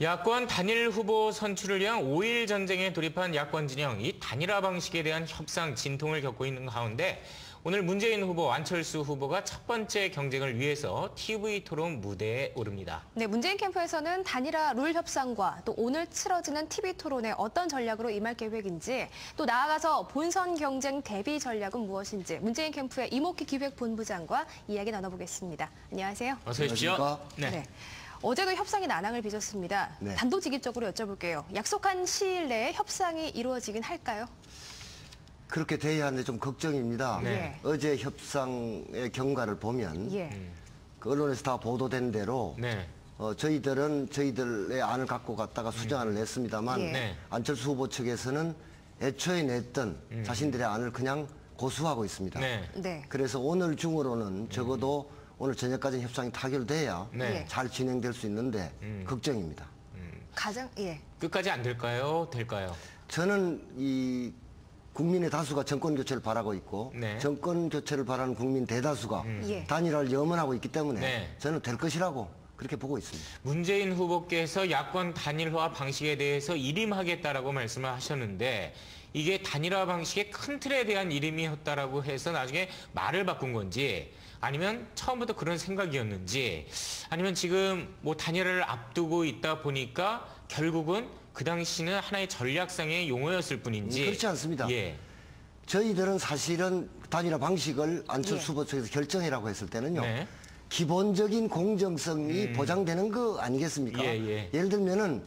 야권 단일 후보 선출을 위한 5일 전쟁에 돌입한 야권 진영, 이 단일화 방식에 대한 협상 진통을 겪고 있는 가운데 오늘 문재인 후보, 안철수 후보가 첫 번째 경쟁을 위해서 TV 토론 무대에 오릅니다. 네, 문재인 캠프에서는 단일화 룰 협상과 또 오늘 치러지는 TV 토론에 어떤 전략으로 임할 계획인지 또 나아가서 본선 경쟁 대비 전략은 무엇인지 문재인 캠프의 이목희 기획본부장과 이야기 나눠보겠습니다. 안녕하세요. 어서 오십시오. 안녕하십니까? 네. 어제도 협상이 난항을 빚었습니다. 네. 단도직입적으로 여쭤볼게요. 약속한 시일 내에 협상이 이루어지긴 할까요? 그렇게 돼야 하는데 좀 걱정입니다. 네. 어제 협상의 경과를 보면 예. 그 언론에서 다 보도된 대로 네. 어, 저희들은 저희들의 안을 갖고 갔다가 수정안을 냈습니다만 예. 네. 안철수 후보 측에서는 애초에 냈던 자신들의 안을 그냥 고수하고 있습니다. 네. 네. 그래서 오늘 중으로는 적어도 오늘 저녁까지 협상이 타결돼야 네. 잘 진행될 수 있는데 걱정입니다. 가장 예. 끝까지 안 될까요? 될까요? 저는 이 국민의 다수가 정권 교체를 바라고 있고 네. 정권 교체를 바라는 국민 대다수가 예. 단일화를 염원하고 있기 때문에 네. 저는 될 것이라고 그렇게 보고 있습니다. 문재인 후보께서 야권 단일화 방식에 대해서 일임하겠다라고 말씀을 하셨는데 이게 단일화 방식의 큰 틀에 대한 일임이었다라고 해서 나중에 말을 바꾼 건지 아니면 처음부터 그런 생각이었는지 아니면 지금 뭐 단일화를 앞두고 있다 보니까 결국은 그 당시는 하나의 전략상의 용어였을 뿐인지 음, 그렇지 않습니다. 예. 저희들은 사실은 단일화 방식을 안철수 예. 후보 측에서 결정이라고 했을 때는요. 네. 기본적인 공정성이 보장되는 거 아니겠습니까? 예, 예. 를 들면은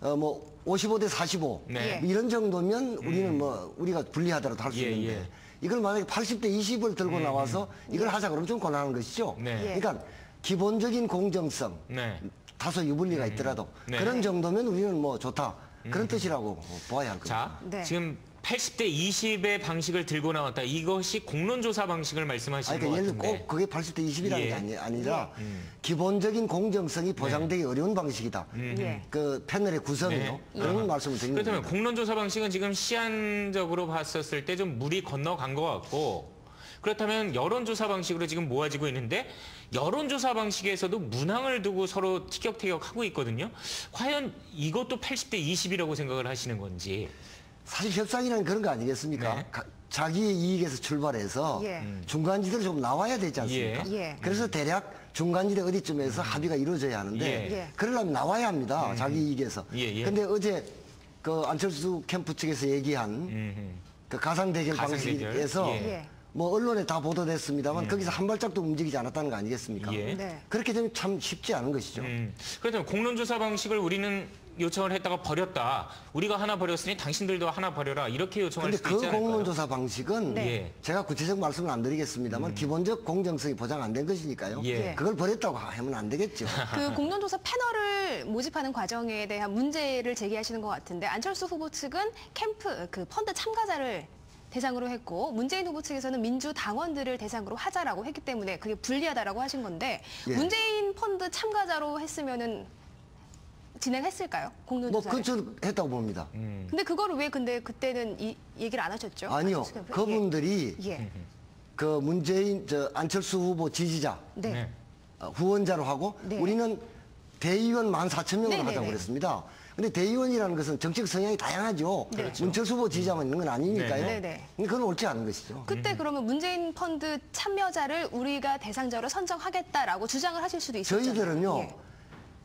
어 뭐 55대 45 네. 뭐 이런 정도면 우리는 뭐 우리가 불리하더라도 할 수 예, 있는데 예. 이걸 만약에 80대 20을 들고 나와서 이걸 하자 그러면 좀 곤란한 것이죠. 네. 예. 그러니까 기본적인 공정성 네. 다소 유불리가 있더라도 네. 그런 정도면 우리는 뭐 좋다 그런 뜻이라고 보아야 할 겁니다. 자, 네. 지금 80대 20의 방식을 들고 나왔다. 이것이 공론조사 방식을 말씀하시는 아니, 그러니까 같은데. 꼭 그게 80대 20이라는 예. 게 아니, 아니 라 예. 기본적인 공정성이 보장되기 어려운 방식이다. 예. 그 패널의 구성이요. 네. 그런 아. 말씀을 드린 그렇다면 겁니다. 공론조사 방식은 지금 시한적으로 봤었을 때 좀 물이 건너간 것 같고 그렇다면 여론조사 방식으로 지금 모아지고 있는데 여론조사 방식에서도 문항을 두고 서로 티격태격하고 있거든요. 과연 이것도 80대 20이라고 생각을 하시는 건지. 사실 협상이라는 그런 거 아니겠습니까? 네. 가- 자기의 이익에서 출발해서 예. 음. 중간지대로 좀 나와야 되지 않습니까? 예. 예. 그래서 대략 중간지대 어디쯤에서 합의가 이루어져야 하는데 예. 예. 그러려면 나와야 합니다. 자기 이익에서. 예, 예. 근데 어제 그 안철수 캠프 측에서 얘기한 음, 그 가상 대결 가상대결. 방식에서. 뭐 언론에 다 보도됐습니다만 거기서 한 발짝도 움직이지 않았다는 거 아니겠습니까? 예. 네. 그렇게 되면 참 쉽지 않은 것이죠. 음. 그렇다면 공론조사 방식을 우리는 요청을 했다가 버렸다. 우리가 하나 버렸으니 당신들도 하나 버려라. 이렇게 요청할 근데 수도 그 있지 않을까요? 공론조사 방식은 네. 제가 구체적 말씀을 안 드리겠습니다만 기본적 공정성이 보장 안 된 것이니까요. 예. 그걸 버렸다고 하면 안 되겠죠. 그 공론조사 패널을 모집하는 과정에 대한 문제를 제기하시는 것 같은데 안철수 후보 측은 캠프 그 펀드 참가자를 대상으로 했고 문재인 후보 측에서는 민주 당원들을 대상으로 하자라고 했기 때문에 그게 불리하다라고 하신 건데 예. 문재인 펀드 참가자로 했으면은 진행했을까요 뭐 공론조사를? 그저 했다고 봅니다. 근데 그거를 왜 근데 그때는 이 얘기를 안 하셨죠? 아니요. 안철수 캠프? 그분들이 예. 예. 그 문재인 저 안철수 후보 지지자 네. 네. 어, 후원자로 하고 네. 우리는 대의원 14,000명으로 네, 네, 하자고 네. 그랬습니다. 근데 대의원이라는 것은 정책 성향이 다양하죠. 문철수 후보 지지자만 있는 건 아니니까요. 네, 네. 근데 그건 옳지 않은 것이죠. 그때 음. 그러면 문재인 펀드 참여자를 우리가 대상자로 선정하겠다라고 주장을 하실 수도 있었죠. 저희들은요. 예.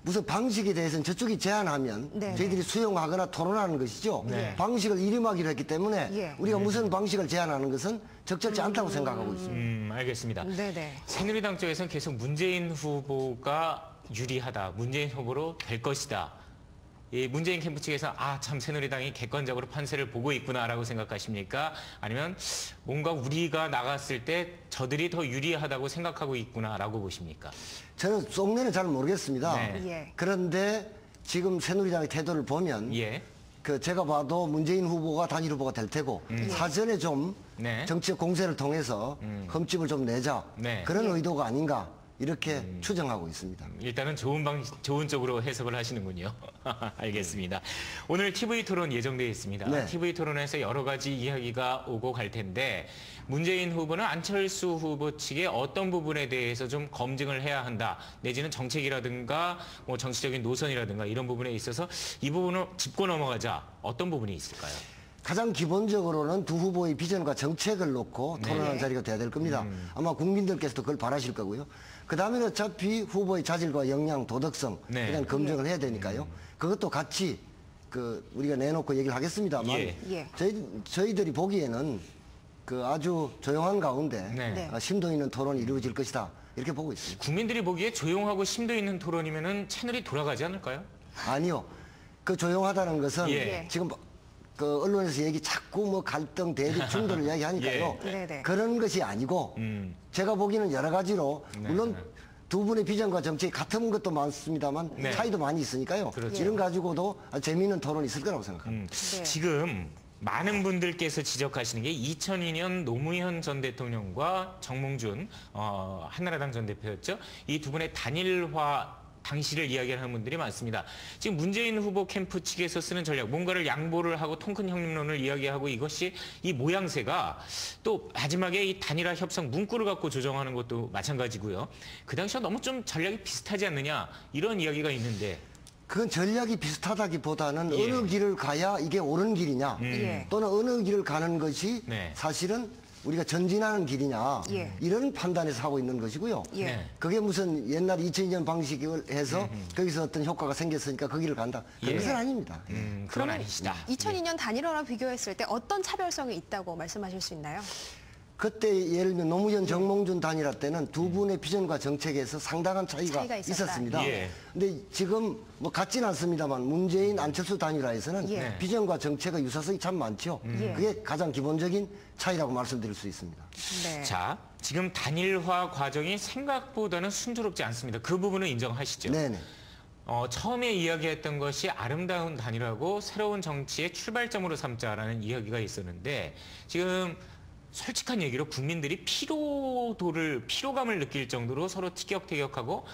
무슨 방식에 대해서는 저쪽이 제안하면 네. 저희들이 수용하거나 토론하는 것이죠. 네. 방식을 이름하기로 했기 때문에 예. 우리가 무슨 방식을 제안하는 것은 적절치 않다고 생각하고 있습니다. 음, 알겠습니다. 네네. 새누리당 쪽에서는 계속 문재인 후보가 유리하다. 문재인 후보로 될 것이다. 이 문재인 캠프 측에서 아 참 새누리당이 객관적으로 판세를 보고 있구나라고 생각하십니까? 아니면 뭔가 우리가 나갔을 때 저들이 더 유리하다고 생각하고 있구나라고 보십니까? 저는 속내는 잘 모르겠습니다. 네. 예. 그런데 지금 새누리당의 태도를 보면 예. 그 제가 봐도 문재인 후보가 단일 후보가 될 테고 사전에 좀 네. 정치적 공세를 통해서 흠집을 좀 내자 네. 그런 의도가 아닌가 이렇게 음. 추정하고 있습니다. 일단은 좋은 방 좋은 쪽으로 해석을 하시는군요. 알겠습니다. 오늘 TV 토론 예정되어 있습니다. 네. TV 토론에서 여러 가지 이야기가 오고 갈 텐데 문재인 후보는 안철수 후보 측의 어떤 부분에 대해서 좀 검증을 해야 한다. 내지는 정책이라든가 뭐 정치적인 노선이라든가 이런 부분에 있어서 이 부분을 짚고 넘어가자. 어떤 부분이 있을까요? 가장 기본적으로는 두 후보의 비전과 정책을 놓고 토론하는 네. 자리가 돼야 될 겁니다. 음. 아마 국민들께서도 그걸 바라실 거고요. 그 다음에는 어차피 후보의 자질과 역량, 도덕성 네. 일단 검증을 해야 되니까요. 그것도 같이 그 우리가 내놓고 얘기를 하겠습니다만 예. 예. 저희 저희들이 보기에는 그 아주 조용한 가운데 네. 네. 어, 심도 있는 토론이 이루어질 것이다 이렇게 보고 있습니다. 국민들이 보기에 조용하고 심도 있는 토론이면은 채널이 돌아가지 않을까요? 아니요. 그 조용하다는 것은 예. 지금 그 언론에서 얘기 자꾸 뭐 갈등, 대립, 충돌을 이야기하니까요. 예. 네네. 그런 것이 아니고 음. 제가 보기에는 여러 가지로 네. 물론 두 분의 비전과 정책이 같은 것도 많습니다만 네. 차이도 많이 있으니까요. 그렇죠. 이런 가지고도 재미있는 토론이 있을 거라고 생각합니다. 음, 네. 지금 많은 분들께서 지적하시는 게 2002년 노무현 전 대통령과 정몽준 어, 한나라당 전 대표였죠. 이 두 분의 단일화 당시를 이야기하는 분들이 많습니다. 지금 문재인 후보 캠프 측에서 쓰는 전략, 뭔가를 양보를 하고 통큰 형님론을 이야기하고 이것이 이 모양새가 또 마지막에 이 단일화 협상 문구를 갖고 조정하는 것도 마찬가지고요. 그 당시와 너무 좀 전략이 비슷하지 않느냐 이런 이야기가 있는데 그건 전략이 비슷하다기보다는 예. 어느 길을 가야 이게 옳은 길이냐 예. 또는 어느 길을 가는 것이 네. 사실은 우리가 전진하는 길이냐 예. 이런 판단에서 하고 있는 것이고요. 예. 네. 그게 무슨 옛날 2002년 방식을 해서 거기서 어떤 효과가 생겼으니까 거기를 간다. 그런 예. 것은 아닙니다. 음, 그건 아니시다. 2002년 단일화랑 비교했을 때 어떤 차별성이 있다고 말씀하실 수 있나요? 그때 예를 들면 노무현 정몽준 단일화 때는 두 분의 비전과 정책에서 상당한 차이가, 차이가. 있었습니다. 예. 근데 지금 뭐 같지는 않습니다만 문재인 안철수 단일화에서는 예. 네. 비전과 정책의 유사성이 참 많죠. 예. 그게 가장 기본적인 차이라고 말씀드릴 수 있습니다. 네. 자, 지금 단일화 과정이 생각보다는 순조롭지 않습니다. 그 부분은 인정하시죠? 네네. 어, 처음에 이야기했던 것이 아름다운 단일화고 새로운 정치의 출발점으로 삼자라는 이야기가 있었는데 지금 솔직한 얘기로 국민들이 피로도를 피로감을 느낄 정도로 서로 티격태격하고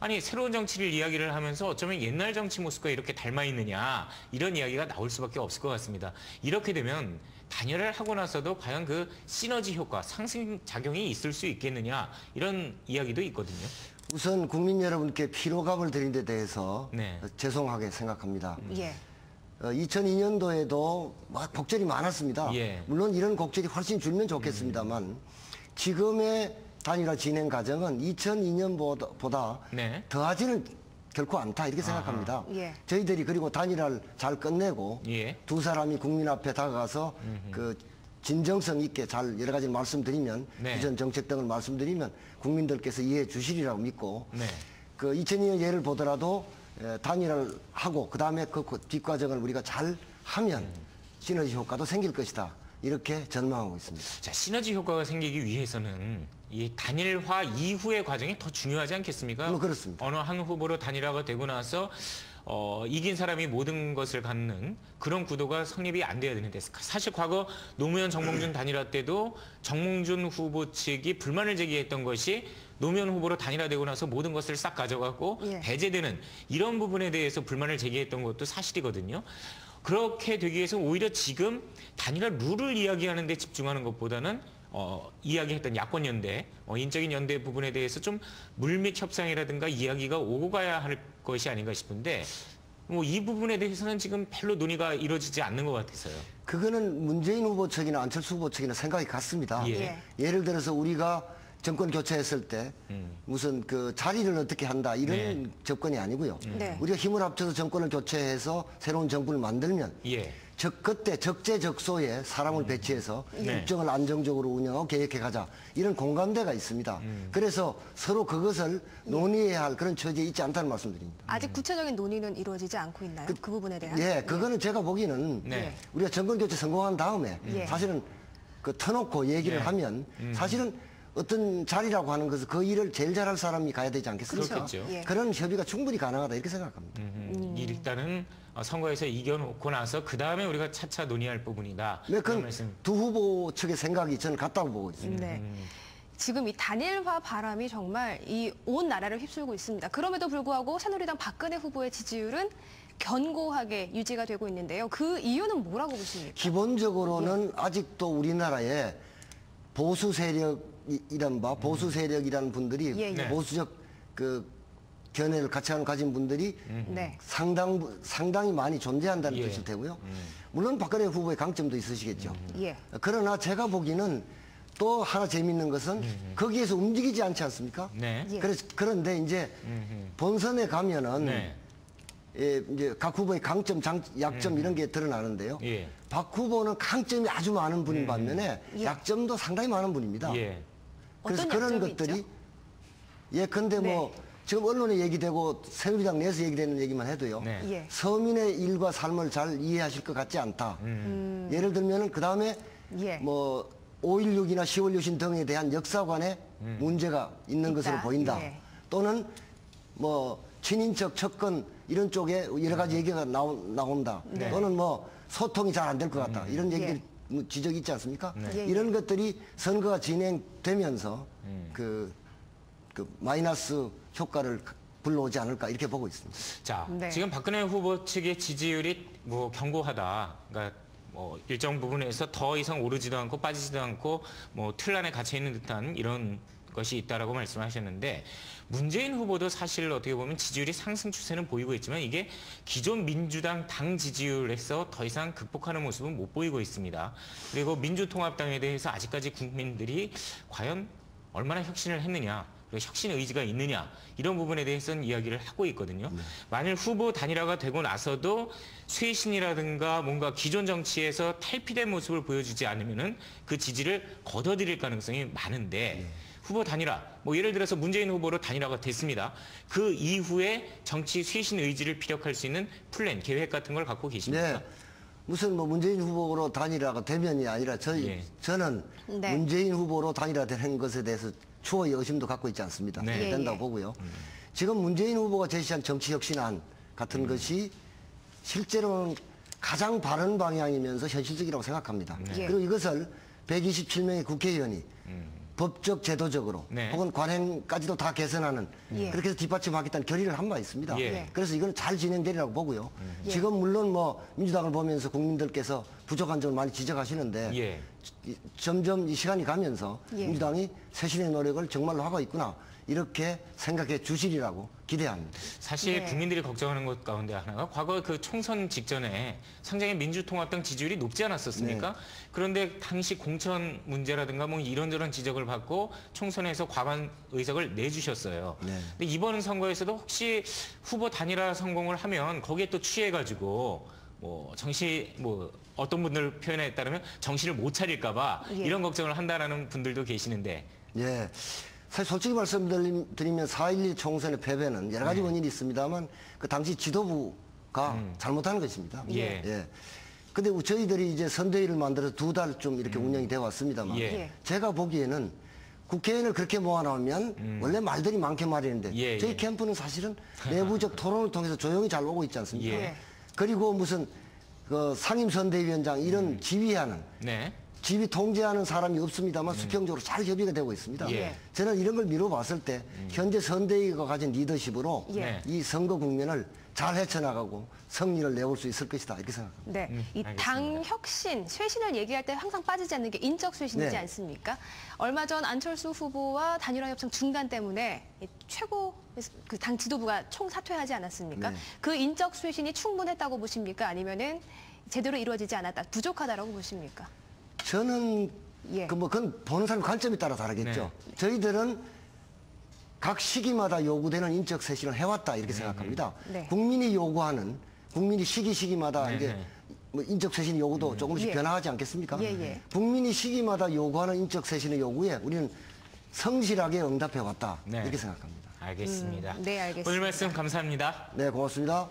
아니 새로운 정치를 이야기를 하면서 어쩌면 옛날 정치 모습과 이렇게 닮아 있느냐 이런 이야기가 나올 수밖에 없을 것 같습니다. 이렇게 되면 단일화를 하고 나서도 과연 그 시너지 효과, 상승 작용이 있을 수 있겠느냐 이런 이야기도 있거든요. 우선 국민 여러분께 피로감을 드린 데 대해서 네. 어, 죄송하게 생각합니다. 예. 어, 2002년도에도 막 곡절이 많았습니다. 예. 물론 이런 곡절이 훨씬 줄면 좋겠습니다만 지금의 단일화 진행 과정은 2002년보다 네. 더하지는 결코 않다 이렇게 생각합니다. 예. 저희들이 그리고 단일화를 잘 끝내고 예. 두 사람이 국민 앞에 다가가서 그 진정성 있게 잘 여러 가지 말씀드리면 네. 비전 정책 등을 말씀드리면 국민들께서 이해해 주시리라고 믿고 네. 그 2002년 예를 보더라도 에, 단일화를 하고 그 다음에 그 뒷과정을 우리가 잘 하면 시너지 효과도 생길 것이다 이렇게 전망하고 있습니다. 자, 시너지 효과가 생기기 위해서는 이 단일화 이후의 과정이 더 중요하지 않겠습니까? 뭐 그렇습니다. 어느 한 후보로 단일화가 되고 나서 어, 이긴 사람이 모든 것을 갖는 그런 구도가 성립이 안 돼야 되는데 사실 과거 노무현 정몽준 단일화 때도 정몽준 후보 측이 불만을 제기했던 것이 노무현 후보로 단일화되고 나서 모든 것을 싹 가져가고 예. 배제되는 이런 부분에 대해서 불만을 제기했던 것도 사실이거든요. 그렇게 되기 위해서 오히려 지금 단일화 룰을 이야기하는 데 집중하는 것보다는 어, 이야기했던 야권 연대, 어, 인적인 연대 부분에 대해서 좀 물밑 협상이라든가 이야기가 오고 가야 할 것이 아닌가 싶은데 뭐 이 부분에 대해서는 지금 별로 논의가 이루어지지 않는 것 같아서요. 그거는 문재인 후보 측이나 안철수 후보 측이나 생각이 같습니다. 예. 예. 예를 들어서 우리가 정권 교체했을 때 무슨 그 자리를 어떻게 한다 이런 네. 접근이 아니고요. 네. 우리가 힘을 합쳐서 정권을 교체해서 새로운 정부를 만들면 예. 적 그때 적재적소에 사람을 배치해서 네. 국정을 안정적으로 운영하고 계획해 가자 이런 공감대가 있습니다. 그래서 서로 그것을 논의해야 할 그런 처지에 있지 않다는 말씀드립니다. 아직 구체적인 논의는 이루어지지 않고 있나요? 그, 부분에 대한? 예, 그거는 제가 보기에는 네. 우리가 정권 교체 성공한 다음에 예. 사실은 그 터놓고 얘기를 네. 하면 사실은 어떤 자리라고 하는 것은 그 일을 제일 잘할 사람이 가야 되지 않겠습니까? 그렇겠죠. 예. 그런 협의가 충분히 가능하다 이렇게 생각합니다. 음, 일단은 어, 선거에서 이겨놓고 나서 그 다음에 우리가 차차 논의할 부분이다. 네, 그런 그건 말씀. 두 후보 측의 생각이 저는 같다고 보고 있습니다. 네. 지금 이 단일화 바람이 정말 이 온 나라를 휩쓸고 있습니다. 그럼에도 불구하고 새누리당 박근혜 후보의 지지율은 견고하게 유지가 되고 있는데요. 그 이유는 뭐라고 보십니까? 기본적으로는 아직도 우리나라에 보수 세력 이란 바 보수 세력이라는 분들이 예, 예. 네. 보수적 그 견해를 가치관을 가진 분들이 네. 상당 부- 상당히 많이 존재한다는 예. 뜻일 테고요. 물론 박근혜 후보의 강점도 있으시겠죠. 예. 그러나 제가 보기에는 또 하나 재밌는 것은 거기에서 움직이지 않지 않습니까? 네. 예. 그래서 그런데 이제 본선에 가면은 네. 예, 이제 각 후보의 강점, 장, 약점 이런 게 드러나는데요. 예. 박 후보는 강점이 아주 많은 분인 반면에 예. 약점도 상당히 많은 분입니다. 예. 그래서 어떤 그런 약점이 것들이 있죠? 예, 근데 뭐 네. 지금 언론에 얘기되고 새누리당 내에서 얘기되는 얘기만 해도요. 네. 예. 서민의 일과 삶을 잘 이해하실 것 같지 않다. 예를 들면은 그 다음에 음. 예. 뭐 5.16이나 10월 유신 등에 대한 역사관에 문제가 있는 있다. 것으로 보인다. 예. 또는 뭐 친인척 접근 이런 쪽에 여러 가지 얘기가 나오, 나온다. 네. 또는 뭐 소통이 잘 안 될 것 같다. 이런 얘기들이 예. 뭐 지적이 있지 않습니까? 예, 이런 것들이 선거가 진행되면서 그, 그 마이너스 효과를 불러오지 않을까 이렇게 보고 있습니다. 자, 네. 지금 박근혜 후보 측의 지지율이 뭐 견고하다. 그러니까 뭐 일정 부분에서 더 이상 오르지도 않고 빠지지도 않고 뭐 틀 안에 갇혀 있는 듯한 이런 것이 있다라고 말씀하셨는데 문재인 후보도 사실 어떻게 보면 지지율이 상승 추세는 보이고 있지만 이게 기존 민주당 당 지지율에서 더 이상 극복하는 모습은 못 보이고 있습니다. 그리고 민주통합당에 대해서 아직까지 국민들이 과연 얼마나 혁신을 했느냐 혁신 의지가 있느냐 이런 부분에 대해서는 이야기를 하고 있거든요. 만일 후보 단일화가 되고 나서도 쇄신이라든가 뭔가 기존 정치에서 탈피된 모습을 보여주지 않으면은 그 지지를 걷어들일 가능성이 많은데 후보 단일화 뭐 예를 들어서 문재인 후보로 단일화가 됐습니다. 그 이후에 정치 쇄신 의지를 피력할 수 있는 플랜 계획 같은 걸 갖고 계십니까? 네. 무슨 뭐 문재인 후보로 단일화가 되면이 아니라 저희 예. 저는 네. 문재인 후보로 단일화되는 것에 대해서 추호의 의심도 갖고 있지 않습니다. 네. 예, 된다고 예. 보고요. 지금 문재인 후보가 제시한 정치 혁신안 같은 것이 실제로는 가장 바른 방향이면서 현실적이라고 생각합니다. 예. 그리고 이것을 127명의 국회의원이 법적 제도적으로 네. 혹은 관행까지도 다 개선하는 예. 그렇게 해서 뒷받침하겠다는 결의를 한 바 있습니다. 예. 그래서 이건 잘 진행되리라고 보고요. 예. 지금 물론 뭐 민주당을 보면서 국민들께서 부족한 점을 많이 지적하시는데 예. 이- 점점 이 시간이 가면서 예. 민주당이 쇄신의 노력을 정말로 하고 있구나 이렇게 생각해 주시리라고 기대합니다. 사실 네. 국민들이 걱정하는 것 가운데 하나가 과거 그 총선 직전에 상당히 민주통합당 지지율이 높지 않았었습니까? 네. 그런데 당시 공천 문제라든가 뭐 이런저런 지적을 받고 총선에서 과반 의석을 내주셨어요. 네. 근데 이번 선거에서도 혹시 후보 단일화 성공을 하면 거기에 또 취해가지고 뭐 정시 뭐 어떤 분들 표현에 따르면 정신을 못 차릴까봐 예. 이런 걱정을 한다라는 분들도 계시는데 예. 사실 솔직히 말씀드리면 4.11 총선의 패배는 여러 가지 네. 원인이 있습니다만 그 당시 지도부가 잘못한 것입니다. 음. 예. 예. 근데 저희들이 이제 선대위를 만들어서 두 달쯤 이렇게 운영이 되어 왔습니다만 음. 예. 예. 제가 보기에는 국회의원을 그렇게 모아놓으면 원래 말들이 많게 말이는데 음. 예, 저희 예. 캠프는 사실은 내부적 토론을 통해서 조용히 잘 오고 있지 않습니까? 예. 그리고 무슨 그 상임선대위원장 이런 음. 지휘하는 네. 집이 통제하는 사람이 없습니다만 수평적으로 잘 협의가 되고 있습니다. 예. 음. 저는 이런 걸 미뤄봤을 때 현재 선대위가 가진 리더십으로 예. 네. 이 선거 국면을 잘 헤쳐나가고 승리를 내올 수 있을 것이다 이렇게 생각합니다. 네, 음, 이 당. 혁신, 쇄신을 얘기할 때 항상 빠지지 않는 게 인적 쇄신이지 네. 않습니까? 얼마 전 안철수 후보와 단일화 협상 중단 때문에 이 최고 그 당 지도부가 총 사퇴하지 않았습니까? 네. 그 인적 쇄신이 충분했다고 보십니까? 아니면은 제대로 이루어지지 않았다, 부족하다라고 보십니까? 저는 예. 그뭐 그건 보는 사람 관점에 따라 다르겠죠. 저희들은 각 시기마다 요구되는 인적 쇄신을 해왔다 이렇게 생각합니다. 네. 국민이 요구하는 국민이 시기 시기마다 네, 이게 네. 뭐 인적 쇄신 요구도 조금씩 예. 변화하지 않겠습니까? 예, 예. 국민이 시기마다 요구하는 인적 쇄신의 요구에 우리는 성실하게 응답해 왔다 네. 이렇게 생각합니다. 알겠습니다. 음, 네, 알겠습니다. 오늘 말씀 감사합니다. 네, 고맙습니다.